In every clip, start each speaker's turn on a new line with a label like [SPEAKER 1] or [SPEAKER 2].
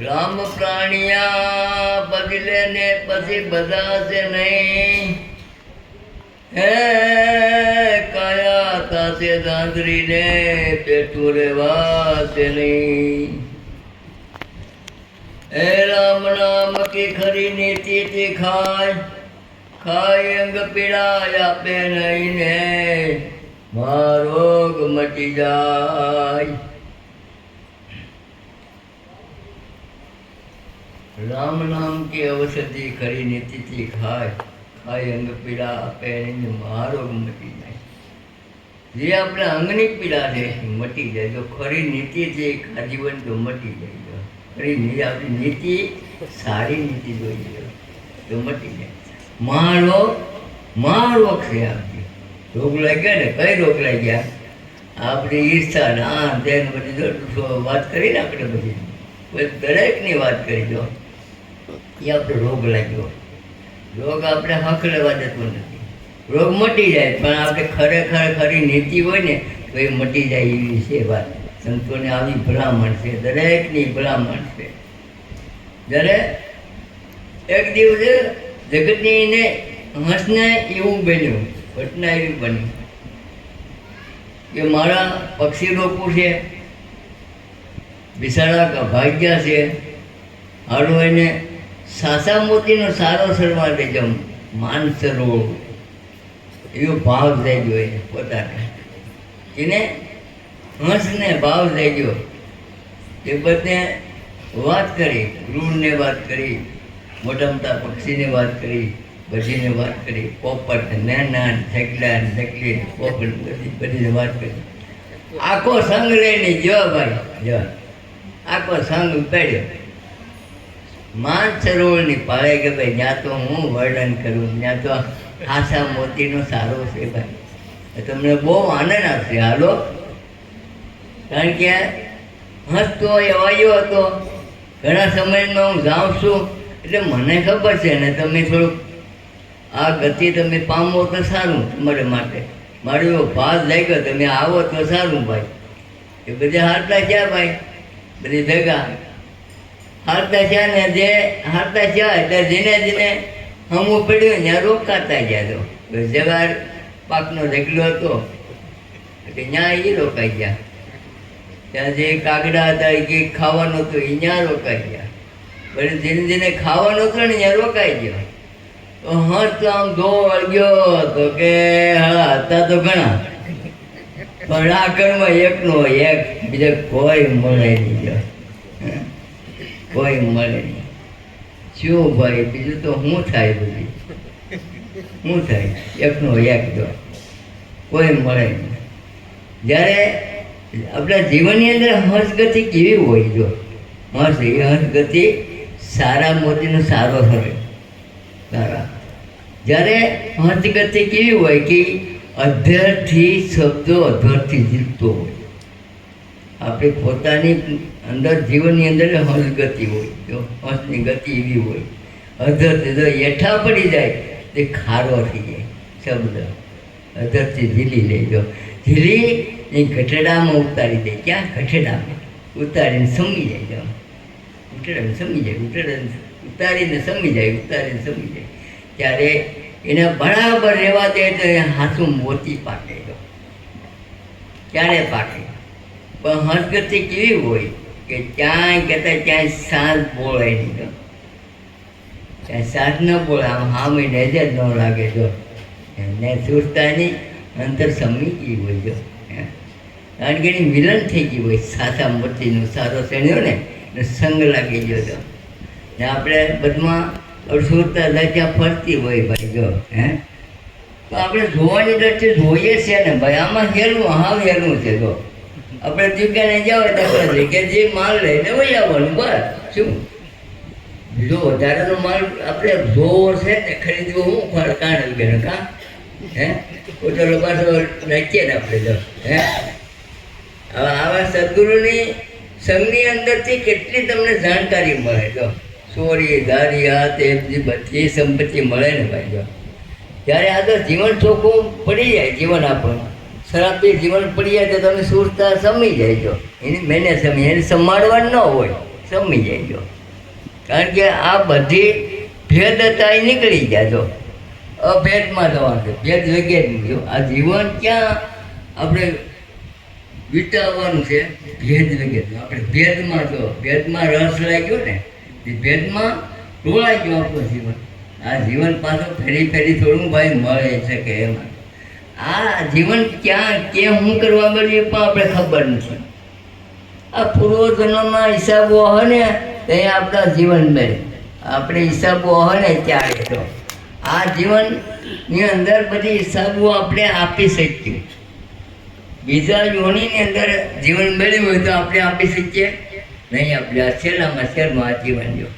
[SPEAKER 1] રામ પ્રાણિયા બદલે ને પછી બધા છે નહીં. હે, કાયા તાસે દાંદરી ને પેટું રેવા છે નહીં. હે, રામ નામ કે ખરી નીતિ થી ખાય ખાય અંગ પીડા આપે નહીં ને. મારોગ મટી જાય રામ નામ की औषधि खरी नीति थी खाय ખાય અંગ પીડા આપે એને મહારોગ મટી જાય જે આપણે અંગની પીડા છે એ મટી જાય જો ખરી નીતિ છે એ જીવન તો મટી જાય જો ખરી ની- આપણી નીતિ સારી નીતિ જોઈએ તો મટી જાય મહારોગ મહારોગ છે આપણી રોગ લાગ્યા ને? કઈ રોગ લાગ્યા આપણી ઈચ્છા ને આ તેન બધી. વાત કરી ને આપણે બધી દરેકની વાત કરી દો. એ આપણે રોગ લાગ્યો. રોગ આપણે હક લેવા જતો નથી. રોગ મટી જાય, પણ આપણે ખરેખર ખરી નીતિ હોય ને, તો એ મટી જાય એવી છે વાત. સંતોને આવી ભલામણ છે. દરેકની ભલામણ છે. જ્યારે એક દિવસે જગતની હંસને એવું બન્યું. ઘટના એવી બની. કે મારા પક્ષી લોકો છે બિસાડા ભાગ્યા છે, હાલો એને સાસા મોતીનો સારો સરવા દેજો માન સરોવર એવો ભાવ થઈ ગયો એને પોતાને. એને હંસને ભાવ થઈ ગયો. એ બધે વાત કરી ગૃહને વાત કરી મોટા મોટા પક્ષીને વાત કરી. બધીને વાત કરી, પોપટ નાના ઢગલા થકલી પોપટ બધી બધીને વાત કરી. આખો સંઘ લઈને જો ભાઈ જો આખો સંઘ ઉપાડ્યો. માન સરોવરની પાળે કે ભાઈ ત્યાં તો હું વર્ણન કરું? ત્યાં તો આશા મોતીનો સારો છે ભાઈ. તમને બહુ આનંદ આવશે, હાલો? કારણ કે હસતો એવાયો હતો. ઘણા સમયમાં હું જાઉં છું. એટલે મને ખબર છે ને તમે થોડુંક આ ગતિ તમે પામો તો સારું તમારે માટે. મારો એવો ભાગ લાગ્યો, તમે આવો તો સારું ભાઈ. એ બધા હારતા ક્યાં ભાઈ? બધી ભેગા. હારતા છે ને જે હારતા છે એટલે ધીને ધીને હમું પડ્યું ત્યાં રોકાતા ગયા તો. જવાર પાકનો ઢગલો હતો. એટલે ત્યાં એ રોકાઈ ગયા. ત્યાં જે કાગડા હતા, એ કંઈક ખાવાનું હતું, એ ત્યાં રોકાઈ ગયા. પછી ધીરે ધીરે ખાવાનું હતું ને, ત્યાં રોકાઈ ગયો. આમ દોડ ગયો તો કે હા હતા તો ઘણા. પણ આ એકનો એક, બીજા કોઈ મળે નહીં કોઈ મળે નહીં. શું ભાઈ, બીજું તો શું થાય બધી? શું થાય? એકનો એક જો કોઈ મળે નહીં. જ્યારે આપણા જીવનની અંદર હર્ષગતિ કેવી હોય જો? હર્ષ, એ હર્ષગતિ સારા મોતીનો સારો સારા જ્યારે હકીકત કેવી હોય કે અધ્યરથી શબ્દો અધ્યરથી જીતતો હોય. આપણે પોતાની અંદર જીવનની અંદર હંસ ગતિ હોય હંસની ગતિ એવી હોય. અધરથી જો પડી જાય, તે ખારો થઈ જાય, શબ્દ. અધરથી ઝીલી લેજો ઝીલી એ ગઠેડામાં ઉતારી દે. ક્યાં? ગઠેડામાં ઉતારીને સમી જાય ઉતરાને સમી જાય ઉતરાને ઉતારીને સમી જાય, ઉતારીને સમી જાય. ત્યારે એને બરાબર રહેવા દે તો એ હાથું મોતી પાકે જો ક્યારે પાકે? પણ હસગતિ કેવી હોય કે ક્યાંય કહેતા ક્યાંય સાંજ બોળે નહીં જો ત્યાં સાસ ન બોળે, આમ હામે નજર ન લાગે જો એમને સુરતાની અંતર સમી ગઈ હોય જો. કારણ કે એની મિલન થઈ ગયું હોય, સાચા મોતીનો સારો શેણ્યો ને સંગ લાગી ગયો ને આપણે બધમાં સુરતા ત્યાં ફરતી હોય ભાઈ જો, હે? તો આપણે જોવાની દ્રષ્ટિએ જોઈએ છે ને ભાઈ, આમાં હેલું હાવ હેલું છે તો આપણે જગ્યાને જાવ ખબર છે કે જે માલ લઈને વહી આવવાનું, બસ, શું? જો વધારેનો માલ આપણે જોવો છે ને, ખરીદવો હું, ફળ કાઢ કે કા? હે? પોતાનો પાછો નાખીએ ને આપણે જો, હે? હવે આવા સદગુરુની સંઘની અંદરથી કેટલી તમને જાણકારી મળે, જો. ચોરી, દારી આ તે બધી બધી સંપત્તિ મળે ને ભાઈ જો. ત્યારે આ તો જીવન ચોખ્ખું પડી જાય જીવન આપણું. શરાબી જીવન પડી જાય તો તમે સુરતા સમી જાય એની મેને સમી એને સંભાળવા ન હોય સમી જાય કારણ કે આ બધી ભેદતા નીકળી જાય જો. અભેદમાં જવાનું છે, ભેદ વગેરે નહીં. આ જીવન ક્યાં આપણે વિતાવવાનું છે? ભેદ વગેરે. આપણે ભેદમાં જો, ભેદમાં રસ લાગ્યો ને એ ભેદમાં ઢોળાઈ ગયું આપણું જીવન. આ જીવન પાછું ફેરી ફેરી થોડું ભાઈ મળે છે કે એમાં. આ જીવન ક્યાં કે હું કરવા મળીએ પણ આપણે ખબર નથી. આ પૂર્વજન્મના હિસાબો હોય ને તે આપણા જીવન મળે. આપણે હિસાબો હોય ને ત્યારે તો. આ જીવનની અંદર બધી હિસાબો આપણે આપી શકીએ. બીજા યોનીની અંદર જીવન મળ્યું હોય તો આપણે આપી શકીએ. નહીં, આપણે આ છેલ્લામાં, છેલ્લું આ જીવન જો.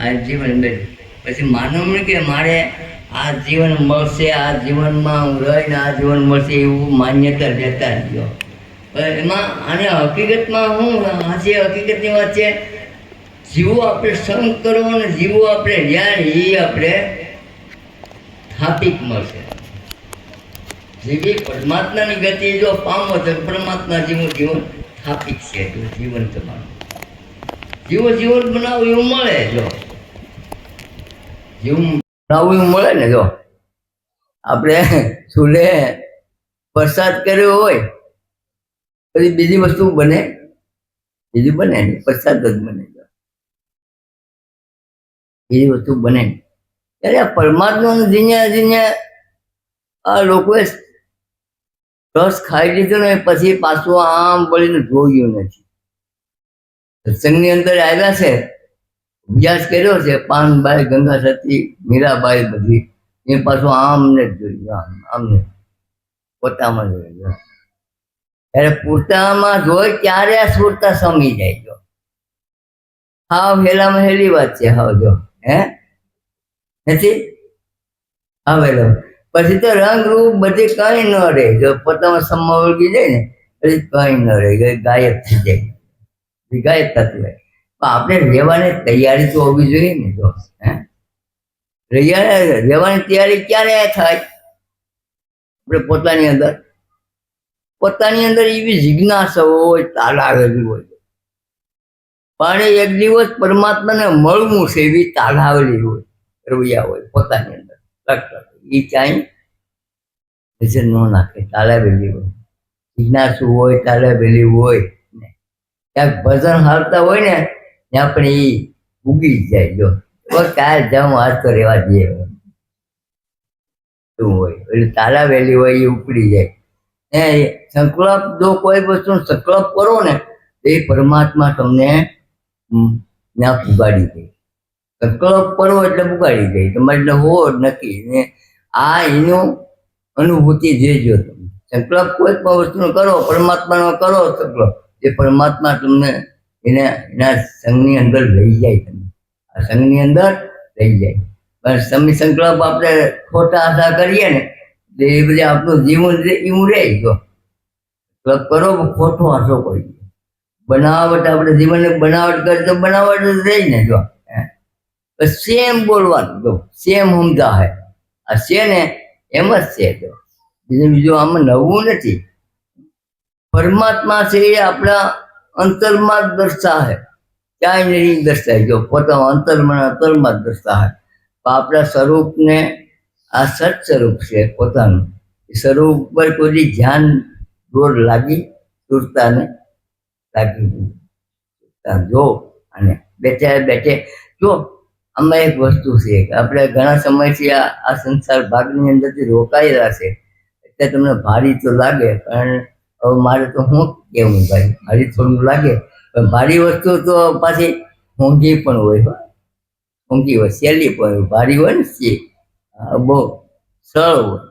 [SPEAKER 1] આ જીવન મેળવ્યું પછી માનવને કે મારે આ જીવન મળશે, આ જીવનમાં હું રહીને આ જીવન મળશે એવું માન્યતા લેતા રહ્યો એમાં આને હકીકતમાં હું આજે હકીકતની વાત છે, જીવો આપણે સંગ કરવો અને જીવો આપણે રહ્યા એ આપણે સ્થાપિત મળશે. જેવી પરમાત્માની ગતિ જો પામો તો પરમાત્મા જીવું જીવન સ્થાપિત છે એટલું જીવન તમારું. જીવો જીવન બનાવો, એવું મળે, જો. જીવ બનાવવું એવું મળે ને, જો. આપણે ચૂલે પ્રસાદ કર્યો હોય, પછી બીજી વસ્તુ બને. બીજું બને નહીં પ્રસાદ જ બને બીજી વસ્તુ બને ત્યારે પરમાત્માનું જીને જીને આ લોકોએ રસ ખાઈ લીધો ને પછી પાછું આમ વળીને જોયું નથી. સત્સંગની અંદર આવ્યા છે, અભ્યાસ કર્યો છે, પાનબાઈ ગંગા સતી મીરાબાઈ બધી. એ પાછું આમને જ જોયું, આમ, આમને. પોતામાં જોયું ત્યારે પૂરતામાં જોઈ ત્યારે આ સુરતા સમી જાય જો. હાવ હેલામાં હેલી વાત છે, હાવ જો, હે? નથી? હા આવેલો પછી તો રંગ રૂપ બધી કઈ ન રહે. જો પોતામાં સમમાં વળગી જાય ને, પછી કઈ ન રહે. ગાયબ થઈ જાય. ગાયબ થતું હોય. પણ આપણે રહેવાની તૈયારી તો હોવી જોઈએ ને, જો, હે? રહેવાની તૈયારી ક્યારે થાય? આપણે પોતાની અંદર. પોતાની અંદર એવી જિજ્ઞાસા હોય તાલાવેલી હોય. પણ એક દિવસ પરમાત્માને મળવું છે એવી તાલાવેલી હોય, રવૈયા હોય પોતાની અંદર. લગતા એ ન નાખે તાલાવેલી હોય. જિજ્ઞાસુ હોય તાલાવેલી હોય ક્યાંક ભજન હાલતા હોય ને, ત્યાં પણ એ ઉગી જાય, જો. કાલ જાઉં, આજ તો રહેવા દઈએ શું હોય? એટલે તાલાવેલી હોય એ ઉપડી જાય. એ સંકલ્પ, જો કોઈ વસ્તુ સંકલ્પ કરો ને, તો એ પરમાત્મા તમને ત્યાં પુગાડી દે. સંકલ્પ પડવો એટલે પુગાડી જાય તમારે એટલે હો જ નક્કી ને આ એનું અનુભૂતિ જોઈજો તમે. સંકલ્પ કોઈ પણ વસ્તુનો કરો, પરમાત્માનો કરો સંકલ્પ એ પરમાત્મા તમને એને, એના સંઘની અંદર લઈ જાય તમને. આ સંઘની અંદર લઈ જાય. પણ સમી સંકલ્પ આપણે ખોટા આશા કરીએ ને એ બધા આપણું જીવન એવું રહે જો સંકલ્પ કરો ખોટો આશો કરીએ. બનાવટ આપણે જીવનને બનાવટ કરી તો બનાવટ રહી ને જો. સેમ બોલવાનું? જો સેમ સમજા હે. આ છે ને એમ જ છે જો બીજું બીજું આમાં નવું નથી. પરમાત્મા છે એ આપણા અંતરમાં જ દર્શાવે ક્યાંય નહીં દર્શાય. જો, પોતાના અંતરમાં અંતરમાં જ દર્શાવે તો આપણા સ્વરૂપને આ સત સ્વરૂપ છે પોતાનું. સ્વરૂપ પર કોઈ ધ્યાન દોર લાગી સુરતાને લાગી જો, અને બેઠે બેઠે જો આમાં એક વસ્તુ છે કે આપણે ઘણા સમયથી આ આ સંસાર ભાગની અંદરથી રોકાયેલા છે. એટલે તમને ભારી તો લાગે, પણ હવે મારે તો શું કહેવું ભાઈ? ભારી થોડું લાગે. પણ ભારી વસ્તુ તો પાછી મોંઘી પણ હોય, હો. મોંઘી હોય, સહેલી પણ હોય. ભારી હોય ને તે બહુ સરળ હોય.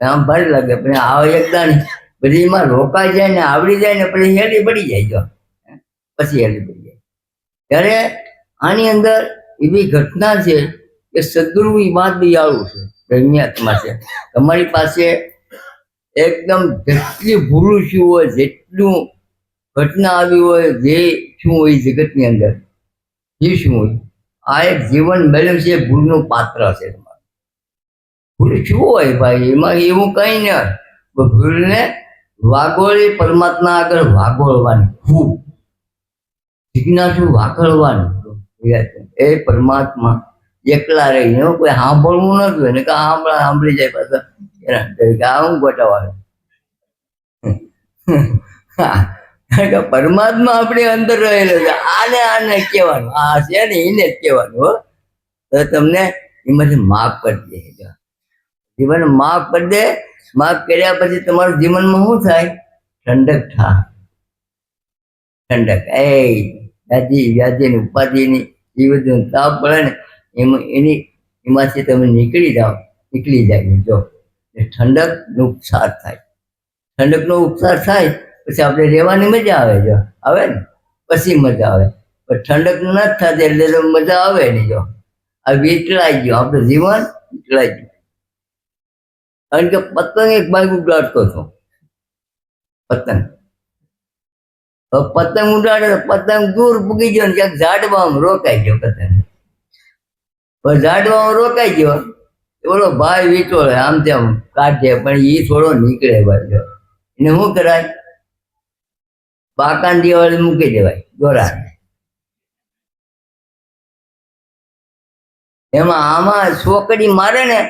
[SPEAKER 1] આમ ભારી લાગે, પણ આ એકદમ બધીમાં રોકાઈ જાય ને આવડી જાય ને પછી હેલી પડી જાય જો. પછી હેલી પડી જાય. ત્યારે આની અંદર એવી ઘટના છે કે સદગુરુ વાત દયાળુ છે, ધન્યાત્મા છે. તમારી પાસે એકદમ જેટલી ભૂલું શું હોય, જેટલું ઘટના આવી હોય, જે શું હોય જગતની અંદર જે શું હોય, આ એક જીવન મેળવ્યું છે, ભૂલનું પાત્ર છે તમારું. ભૂલ શું હોય ભાઈ? એમાં એવું કંઈ ન ભૂલને વાગોળી પરમાત્મા આગળ વાગોળવાની. ખૂબ. જિજ્ઞાસુ વાગળવાની. એ પરમાત્મા એકલા રહીને કોઈ સાંભળવું નથી એને કે સાંભળા સાંભળી જાય પાછા એના તરીકે આ હું ગોટાવાનું પરમાત્મા આપણી અંદર રહેલો છે. આને આને કહેવાનું, આ છે ને એને જ કહેવાનું, હો. તો તમને એમાંથી માફ કરી દે. જીવન માફ કરી દે. માફ કર્યા પછી તમારું જીવનમાં શું થાય? ઠંડક થાય. ઠંડક, એ વ્યાધિ, વ્યાધિની ઉપાધિની એ બધું તાપ પડે ને, એમાં એની, એમાંથી તમે નીકળી જાઓ, નીકળી જાય જો. ઠંડકનો ઉપસાર થાય. ઠંડકનો ઉપસાર થાય, પછી આપણે રહેવાની મજા આવે જો. આવે ને? પછી મજા આવે. પણ ઠંડક ન થતી એટલે તો મજા આવે નહીં જો. આ વિટળાઈ ગયો, આપણું જીવન વિટળાઈ ગયું. કારણ કે પતંગ એક બાજુ ઉડાડતો હતો. પતંગ. પતંગ ઉડાડે પતંગ દૂર પૂગી ગયો ને ક્યાંક ઝાડવામાં રોકાઈ ગયો પતંગ. પણ ઝાડવામાં રોકાઈ ગયો. ઓલો ભાઈ વીટોળે આમ તેમ કાઢે પણ એ થોડો નીકળે બાજુ. એને શું કરાય? બાકાંડી દિવાળી મૂકી દેવાય દોરા એમાં આમાં સોકડી મારે ને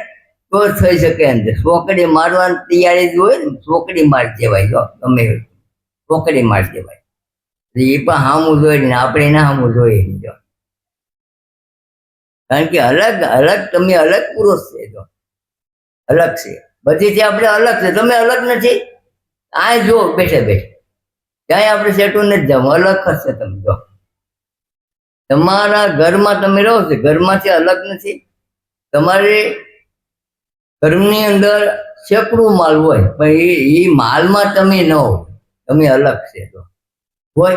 [SPEAKER 1] તો થઈ શકે અંદર સોકડી મારવાની તૈયારી હોય ને, સોકડી મારી દેવાય, જો ગમે. સોકડી મારી દેવાય. એ પણ હામું જોઈએ આપણે ના હામું જોઈએ જો. કારણ કે અલગ અલગ તમે અલગ પુરુષ છે જો. અલગ છે. બધીથી આપણે અલગ છે. તમે અલગ નથી. આ જો, બેઠે બેઠે. ક્યાંય આપણે સેટું નથી જવું અલગ હશે તમે જો. તમારા ઘરમાં તમે રહો છો. ઘરમાંથી અલગ નથી. તમારે ઘરની અંદર સેંકડું માલ હોય, પણ એ માલમાં તમે ન હો તમે અલગ છે તો હોય?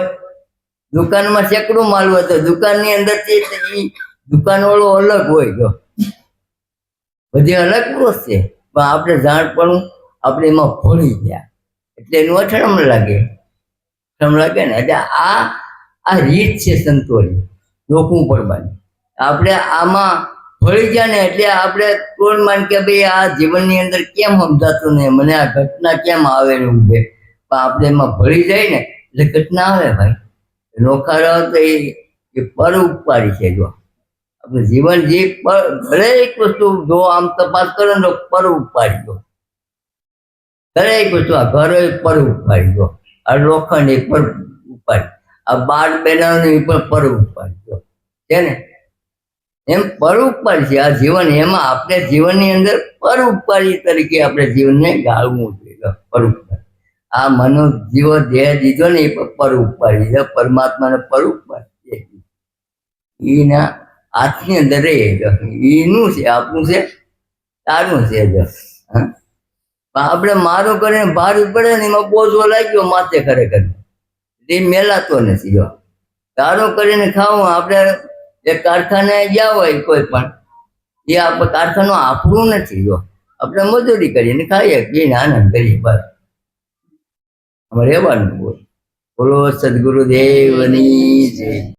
[SPEAKER 1] દુકાનમાં સેંકડું માલ હોય તો દુકાનની અંદરથી એ દુકાન વાળો અલગ હોય જો. બધી અલગ પુરુષ છે. પણ આપણે જાણપણું આપણે એમાં ભળી ગયા. એટલે એનું અઠણમ લાગે. અઠણમ લાગે ને એટલે આ આ રીત છે સંતોની. રોકવું પડવાની આપણે આમાં ભળી ગયા ને એટલે આપણે કોણ માન કે ભાઈ આ જીવનની અંદર કેમ સમજાતું નહીં? મને આ ઘટના કેમ આવે ને ઊભે પણ આપણે એમાં ભળી જાય ને એટલે ઘટના આવે ભાઈ. નોખારો તો એ પર ઉપકારી છે જો. આપણે જીવન જે પર દરેક વસ્તુ જો આમ તપાસ કરો ને તો પર ઉપકારી જો દરેક વસ્તુ, આ ઘર પર ઉપકારી જો આ લોખંડ એ પર ઉપાડી. આ બાર બનાવવાનું એ પણ પર ઉપાડી જો છે ને? એમ પર ઉપકારી છે. આ જીવન એમાં આપણે જીવનની અંદર પર ઉપકારી તરીકે આપણે જીવનને ગાળવું જોઈએ. પર આ મનો જીવો દેહ દીધો ને એ પર ઉપર છે. પરમાત્માને પર ઉપર એના હાથની અંદર એનું છે. આપણું છે, તારું છે જો. આપણે મારું કરીને ભાર પડે ને એમાં બોજો લાગ્યો માથે ખરેખર. એ મેલાતો નથી જો. તારું કરીને ખાવું, આપણે એ કારખાને ગયા હોય કોઈ પણ, એ આપણે કારખાનું આપણું નથી જો. આપણે મજૂરી કરીને ખાઈએ, પીને આનંદ કરીએ, બસ. રહેવાનું બોલ સદગુરુદેવની જય.